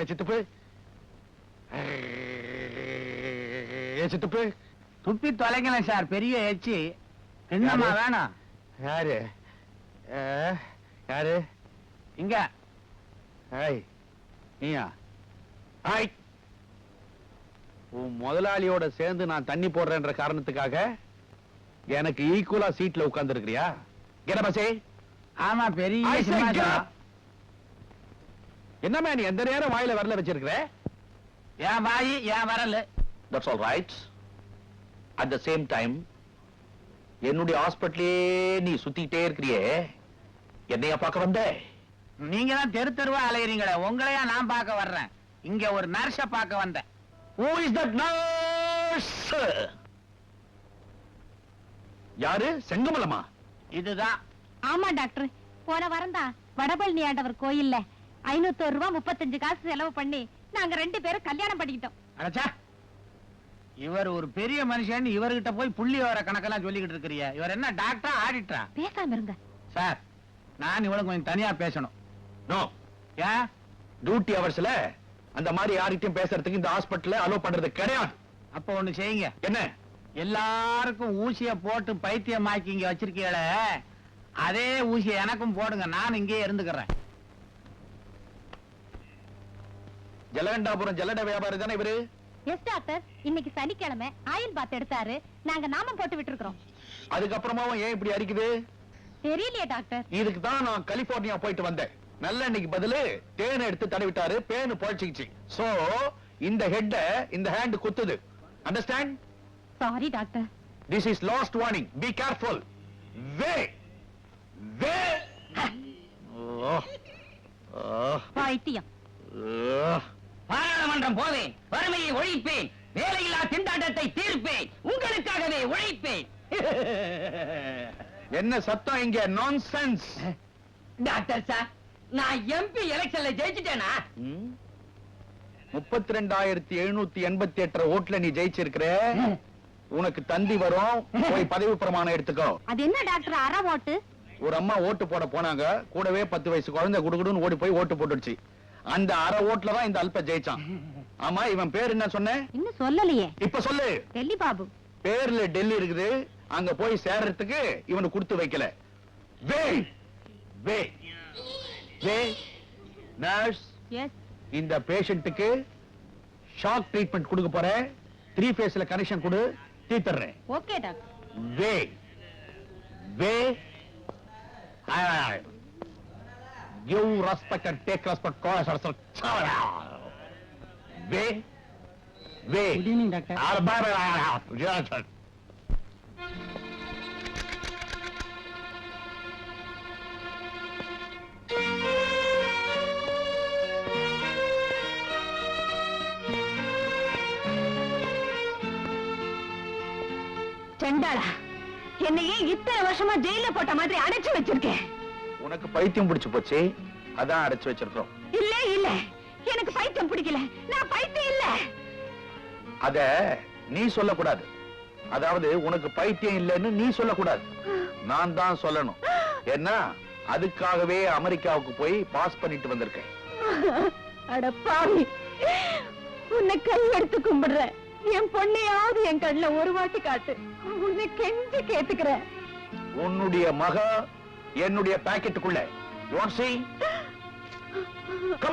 சித்தப்பு. சித்தப்பு. துப்பி தொலைங்களேன் சார் பெரிய எச்சி என்னம்மா? வேணும் யாரு? யாரு? இங்க. நீயா? உன் முதலாளியோட சேர்ந்து நான் தண்ணி போடுறேன்ற காரணத்துக்காக எனக்கு ஈக்குவலா சீட்ல உட்கார்ந்து இருக்கிறியா பசே ஆமா பெரிய என்னம்மா நீ எந்த நேரம் வாயில வரல வச்சிருக்கிற? என் வாயி என் வரல. That's all right at the same time என்னுடைய ஹாஸ்பிட்டலே நீ சுத்திட்டே இருக்கிறியே. என்னையா பார்க்க வந்த? நீங்க தான் தெரு தெருவா அலையறீங்களே. உங்களையா நான் பார்க்க வர்றேன். இங்க ஒரு நர்ஸ பார்க்க வந்தேன். Who is that nurse? யாரு? செங்கமலமா இதுதான். ஆமா டாக்டர். போன வாரம் தான் வடபழனி ஆண்டவர் கோயில்ல ஐநூத்தோரு ரூபாய் முப்பத்தஞ்சு காசு செலவு பண்ணி நாங்க ரெண்டு பேரும் கல்யாணம் பண்ணிக்கிட்டோம். அடச்சா. இவர் ஒரு பெரிய மனுஷன் இவர்கிட்ட போய் புள்ளி வர கணக்கெல்லாம் சொல்லிக்கிட்டு இருக்கிறிய இவர் என்ன டாக்டரா ஆடிட்டரா பேசாம இருங்க. சார் நான் இவளும் கொஞ்சம் தனியா பேசணும். நோ ஏன் டியூட்டி அவர்ஸ்ல அந்த மாதிரி யார்கிட்டயும் பேசுறதுக்கு இந்த ஹாஸ்பிடல்ல அலோ பண்றது கிடையாது. அப்ப ஒண்ணு செய்யுங்க. என்ன? எல்லாருக்கும் ஊசிய போட்டு பைத்தியமாக்கி இங்க வச்சிருக்கீங்களே. அதே ஊசியை எனக்கும் போடுங்க. நான் இங்கேயே இருந்துக்கிறேன். ஜலகண்டாபுரம் ஜல்லட வியாபாரி தானே இவரு? எஸ் டாக்டர் இன்னைக்கு சனிக்கிழமை. ஆயில் பாத் எடுத்தாரு. நாங்க நாமம் போட்டு விட்டுருக்கோம் அதுக்கப்புறமாவும் ஏன் இப்படி அடிக்குது தெரியலையே டாக்டர் இதுக்கு தான் நான் கலிபோர்னியா போயிட்டு வந்தேன். நல்ல இன்னைக்கு பதிலு தேனை எடுத்து தடவிட்டாரு பேனு பொழைச்சிக்கிச்சு. சோ இந்த ஹெட்ட இந்த ஹேண்ட் குத்துது. Understand sorry doctor this is last warning be careful வே வே பைத்தியம் பாராளுமன்றம் போவேன் வறுமையை ஒழிப்பேன் வேலையில்லா திண்டாட்டத்தை தீர்ப்பேன் உங்களுக்காகவே உழைப்பேன். என்ன சத்தம் இங்க? நான்சென்ஸ் டாக்டர் சார் நான் எம்பி எலெக்ஷன்ல ஜெயிச்சிட்டேனா? முப்பத்தி ரெண்டாயிரத்தி எழுநூத்தி எண்பத்தி எட்டு ஓட்டுல நீ ஜெயிச்சிருக்கிற. உனக்கு தந்தி வரும். போய் பதவி பிரமாணம் எடுத்துக்கோ. அது என்ன டாக்டர் அற ஓட்டு? ஒரு அம்மா ஓட்டு போட போனாங்க. கூடவே பத்து வயசு குழந்தை குடுகுடுன்னு ஓடி போய் ஓட்டு போட்டுடுச்சு. அந்த அரை ஓட்டுல தான் இந்த அல்ப ஜெயிச்சான். ஆமா இவன் பேர் என்ன சொன்ன? இன்னும் சொல்லலையே. இப்ப சொல்லு. டெல்லி பாபு. பேர்ல டெல்லி இருக்குது. அங்க போய் சேர்றதுக்கு இவனு கொடுத்து வைக்கல. வே வே வே நர்ஸ் இந்த பேஷண்ட்டுக்கு ஷாக் ட்ரீட்மெண்ட் கொடுக்க போறேன் த்ரீ ஃபேஸ்ல கனெக்ஷன் கொடு தீர்த்தர்றேன் ஓகே டாக்டர் வே வே give respect and take respect வே வே குட் ஈவினிங் டாக்டர் டாக்டர் செண்டாளா என்னையே இத்தனை வருஷமா ஜெயில போட்ட மாதிரி அடைச்சு வச்சிருக்கேன். உனக்கு பைத்தியம் பிடிச்சு போச்சு? அதான் அடைச்சு வச்சிருக்கோம் இல்ல இல்ல. எனக்கு பைத்தியம் பிடிக்கல. நான் பைத்தியம் இல்ல. அத நீ சொல்லக்கூடாது. அதாவது உனக்கு பைத்தியம் இல்லைன்னு நீ சொல்லக்கூடாது. நான் தான் சொல்லணும். ஏன்னா அதுக்காகவே அமெரிக்காவுக்கு போய் பாஸ் பண்ணிட்டு வந்திருக்கேன். அட பாவி. உன்னை கை எடுத்து கும்பிடுறேன். என் பொண்ணையாவது என் கண்ணுல ஒரு வாட்டி காட்டு. உன்னை கெஞ்சி கேட்டுக்கிறேன். உன்னுடைய மக என்னுடைய பாக்கெட்டுக்குள்ள You want to see? Come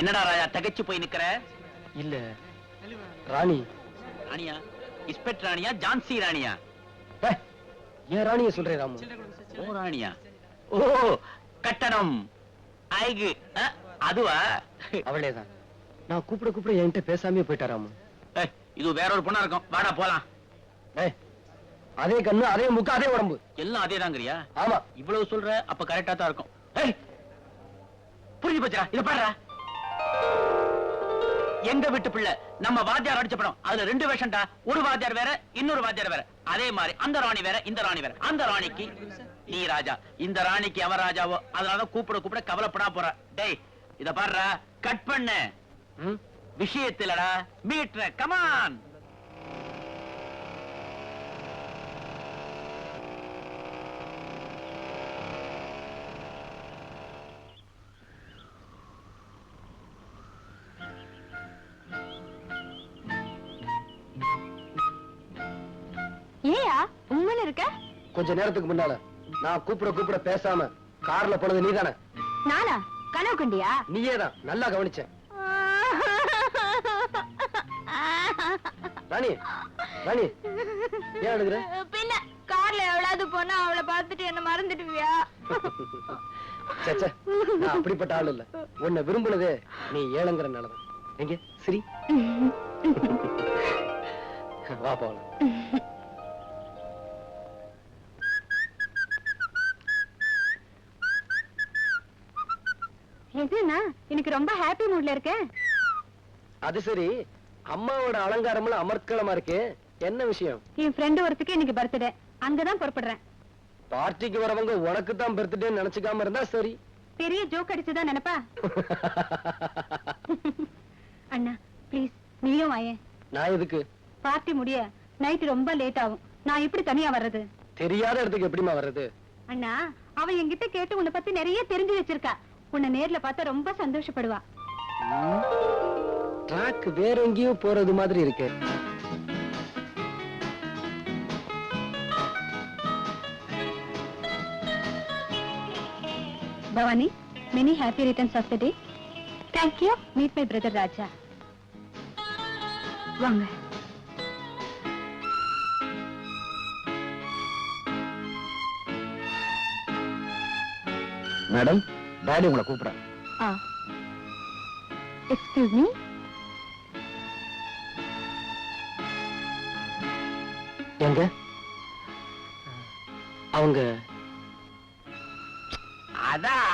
என்னடா ராஜா தகச்சு போய் நிக்கிற? இல்ல. ராணி. ராணியா? இஸ்பெட் ராணியா ஜான்சி ராணியா? ஏன் ராணிய சொல்றேன் ராமு. ஓ ராணியா. ஓ கட்டணம். ஐகு. அதுவா? அவளேதான். நான் கூப்பிட கூப்பிட என்கிட்ட பேசாமே போயிட்டா ராமு. இது வேற ஒரு பொண்ணா இருக்கும். வாடா போலாம். அதே கண்ணு அதே முக்கு அதே உடம்பு. எல்லாம் அதேதாங்கறியா? ஆமா. இவ்வளவு சொல்ற அப்ப கரெக்டா தான் இருக்கும். ஏய் புரிஞ்சு போச்சா இத பாருடா எங்க வீட்டு பிள்ளை? நம்ம வாத்தியார் அடிச்ச படம். அதுல ரெண்டு வேஷம்டா. ஒரு வாத்தியார் வேற இன்னொரு வாத்தியார் வேற. அதே மாதிரி அந்த ராணி வேற இந்த ராணி வேற. அந்த ராணிக்கு நீ ராஜா. இந்த ராணிக்கு அவன் ராஜாவோ? அதனால கூப்பிட கூப்பிட கவலைப்படா போற. டேய் இத பாடுற கட் பண்ணு. விஷயத்துலடா விஷயத்திலடா. மீட்ர. கமான் ஏயா உண்மைன்னு இருக்க? கொஞ்ச நேரத்துக்கு முன்னால நான் கூப்பிட கூப்பிட பேசாம கார்ல போனது நீதானே? நானா? கனவு கண்டியா? நீயே தான் நல்லா கவனிச்சேன். ராணி ராணி ஏன் அழுகுற? பின்ன கார்ல எவ்வளவு போனா அவளை பார்த்துட்டு என்ன மறந்துடுவியா? ச்சே, ச்சே, நான் அப்படிப்பட்ட ஆள் இல்ல. உன்னை விரும்புனதே நீ ஏழுங்கிறனாலதான். எங்க? சரி. வா போலாம். எதுனா எனக்கு ரொம்ப ஹாப்பி மூட்ல இருக்கேன் அது சரி. அம்மாவோட அலங்காரம்ல அமர்க்களமா இருக்கு. என்ன விஷயம்? என் ஃப்ரெண்டு ஒருத்துக்கு இன்னைக்கு பர்த்டே அங்கதான் புறப்படுறேன். பார்ட்டிக்கு வரவங்க உனக்கு தான் பர்த்டே நினைச்சுக்காம இருந்தா சரி. பெரிய ஜோக் அடிச்சுதான் நினைப்பா? அண்ணா ப்ளீஸ் நீயும் வாயேன் நான் எதுக்கு? பார்ட்டி முடிய நைட் ரொம்ப லேட் ஆகும். நான் எப்படி தனியா வர்றது? தெரியாத இடத்துக்கு எப்படிமா வர்றது? அண்ணா அவ என்கிட்ட கேட்டு உன்னை பத்தி நிறைய தெரிஞ்சு வச்சிருக்கா. உன்னை நேர்ல பார்த்தா ரொம்ப சந்தோஷப்படுவா. ட்ராக் வேற எங்கேயோ போறது மாதிரி இருக்கு. Bhavani many happy returns of the day. Thank you meet my brother Raja. வாங்க. மேடம்? டாடி உங்களை கூப்பிடுறேன் ஆ. எக்ஸ்கியூஸ் மீ எங்க? அவங்க. அதான்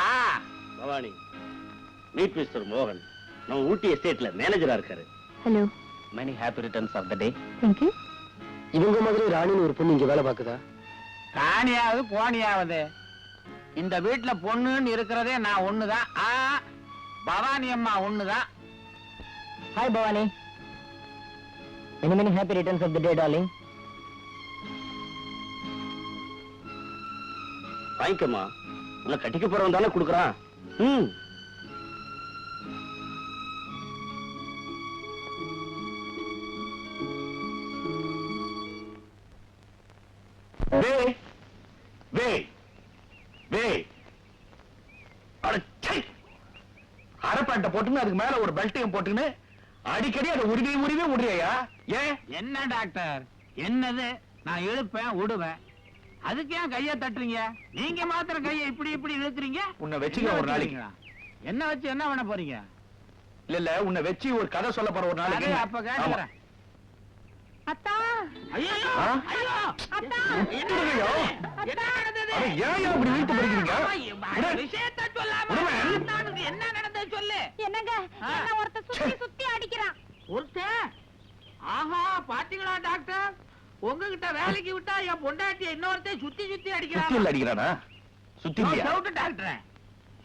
பவானி. மீட் மிஸ்டர் மோகன். நம்ம ஊட்டி எஸ்டேட்ல மேனேஜரா இருக்காரு. Hello many happy returns of the day thank you இவங்க மாதிரி ராணின்னு ஒரு பொண்ணு இங்க வேலை பாக்குதா ராணியாவது போனியாவது. இந்த வீட்டுல பொண்ணுன்னு இருக்கிறதே நான் ஒண்ணுதான். ஆ, பவானி அம்மா ஒண்ணுதான். Hi Bhavani. Many many happy returns of the day darling வாங்கிக்கம்மா. உன்னை கட்டிக்க போறவன் தானே கொடுக்குறான். ம். வே வே வே அட சை அரப்பாண்ட போட்டுன்னு அதுக்கு மேல ஒரு பெல்ட்டையும் போட்டுன்னு அடிக்கடி அதை உருவி உருவி உருவியா? ஏன்? என்ன டாக்டர்? என்னது? நான் இழுப்பேன் விடுவேன் அதுக்கு ஏன் கைய தட்டுறீங்க? நீங்க மாத்திரம் கைய இப்படி இப்படி இழுக்கிறீங்க? உன்னை வச்சுக்க ஒரு நாளைக்கு? என்ன வச்சு என்ன பண்ண போறீங்க? இல்ல இல்ல உன்னை வச்சு ஒரு கதை சொல்ல போற ஒரு நாளைக்கு. அப்ப ஆமா. கேட்டுக்கிறேன் அத்தா! ஐயோ! ஆ? ஐயோ! அத்தா! விட்டுடுங்கய்யா. என்ன ஏன் இப்படி விஷயத்தை சொல்லாம என்னங்க. என்ன ஒருத்த சுத்தி சுத்தி அடிக்கிறான்? ஒருத்தன் ஆஹா பாத்தீங்களா டாக்டர்? உங்ககிட்ட வேலைக்கு விட்டா என் பொண்டாட்டிய இன்னொருத்தன் சுத்தி சுத்தி சுத்தி அடிக்கிறான்? அடிக்கிறானா சுத்தி டாக்டர்.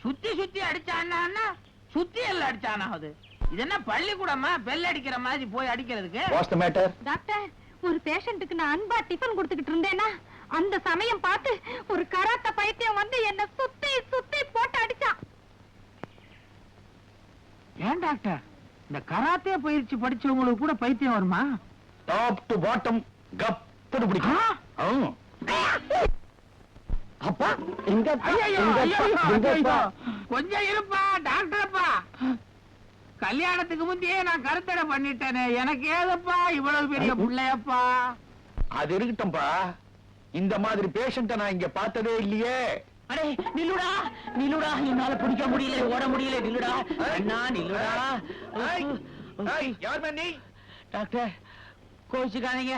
சுத்தி சுத்தி அடிச்சான்னா சுத்தி எல்லாம் அடிச்சானா அது இது என்ன பள்ளிக்கூடமா? பெல் அடிக்கிற மாதிரி போய் அடிக்கிறதுக்கு? டாக்டர் ஒரு பேஷண்ட்டுக்கு நான் அன்பா டிஃபன் கொடுத்துக்கிட்டு இருந்தேன்னா அந்த சமயம் பார்த்து ஒரு கராத்த பைத்தியம் வந்து என்ன சுத்தி சுத்தி போட்டு அடிச்சான் ஏன் டாக்டர். இந்த கராத்தே பயிற்சி படிச்சவங்களுக்கு கூட பைத்தியம் வருமா? டாப் டு பாட்டம் கப்புன்னு பிடிக்கும். அப்பா எங்க. கொஞ்சம் இருப்பா டாக்டர்ப்பா கல்யாணத்துக்கு முந்தையே நான் கருத்தடை பண்ணிட்டேனே. எனக்கு ஏதப்பா இவ்வளவு பெரிய பிள்ளையப்பா? அது இருக்கட்டும்பா. இந்த மாதிரி பேஷண்ட நான் இங்க பார்த்ததே இல்லையே. அடே நில்லுடா நில்லுடா என்னால பிடிக்க முடியல ஓட முடியல நில்லுடா. அண்ணா நில்லுடா. யாரும்மா நீ டாக்டர் கோச்சுக்காதீங்க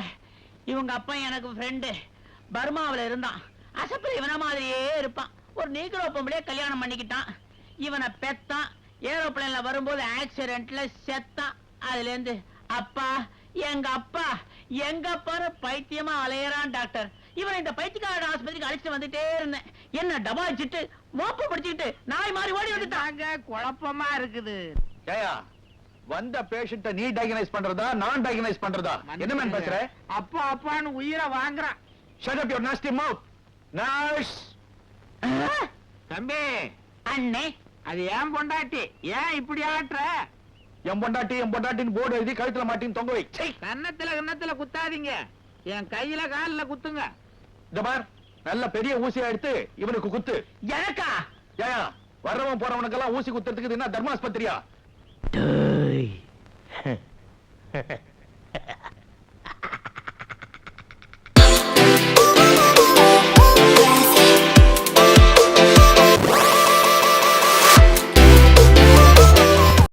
இவங்க அப்பா எனக்கு ஃப்ரெண்டு பர்மாவுல இருந்தான். அசப்பில் இவன மாதிரியே இருப்பான். ஒரு நீக்கிரோ பொம்பளையே கல்யாணம் பண்ணிக்கிட்டான். இவனை பெத்தான். ஏரோப்ளேன்ல வரும்போது ஆக்சிடென்ட்ல செத்தான். அதுல இருந்து அப்பா எங்க அப்பா எங்க பாரு பைத்தியமா அலையறான் டாக்டர். இவனை இந்த பைத்தியக்கார ஆஸ்பத்திரிக்கு அழைச்சிட்டு வந்துட்டே இருந்தேன். என்ன டபாய்ச்சிட்டு மோப்ப படிச்சுக்கிட்டு நாய் மாதிரி ஓடி வந்துட்டான் தாங்க குழப்பமா இருக்குது? ஜெயா வந்த பேஷண்ட நீ டயக்னைஸ் பண்றதா நான் டயக்னைஸ் பண்றதா? என்ன மேன் பேசுற? அப்பா அப்பான்னு உயிரை வாங்குறான். Shut up your nasty mouth nurse தம்பி அண்ணே. அது ஏன் பொண்டாட்டி? ஏன் இப்படி ஆட்டுற என் பொண்டாட்டி என் பொண்டாட்டின்னு போர்டு எழுதி கழுத்துல மாட்டின்னு தொங்க வை. கன்னத்துல கன்னத்துல குத்தாதீங்க. என் கையில கால்ல குத்துங்க. இந்த பார். நல்ல பெரிய ஊசியா எடுத்து இவனுக்கு குத்து. எனக்கா? ஏயா வர்றவன் போறவனுக்கெல்லாம் ஊசி குத்துறதுக்கு என்ன தர்மாஸ்பத்திரியா?